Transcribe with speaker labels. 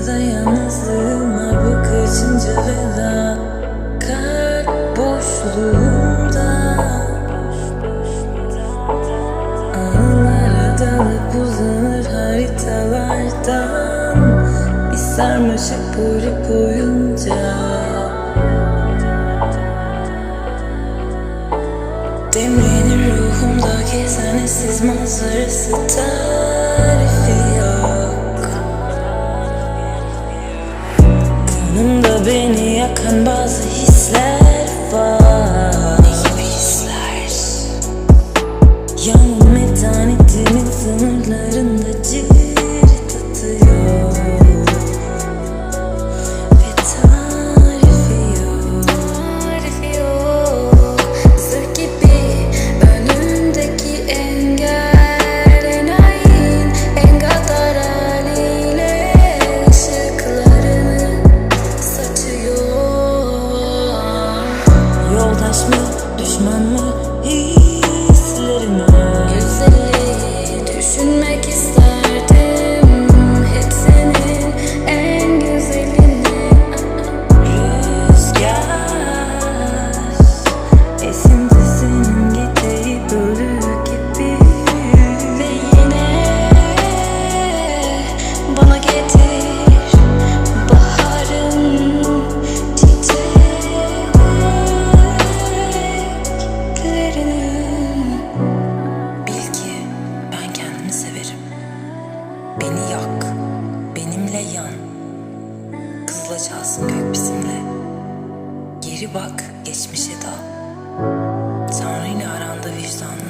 Speaker 1: Ortada yalnızlığıma bu kaçıncı veda. Kalp boşluğunda. Anılara dalıp uzanır haritalardan. Bir sarmaşık boyu boyunca. Demlenir ruhumda gezen eşsiz manzarası tarifi beni yakan bazı hisler var Ne gibi hisler? Yangın metanetimin sınırlarında Beni yak, benimle yan. Kızıla çalsın gök bizimle. Geri bak, geçmişe dal. Tanrı ile aranda vicdanın hep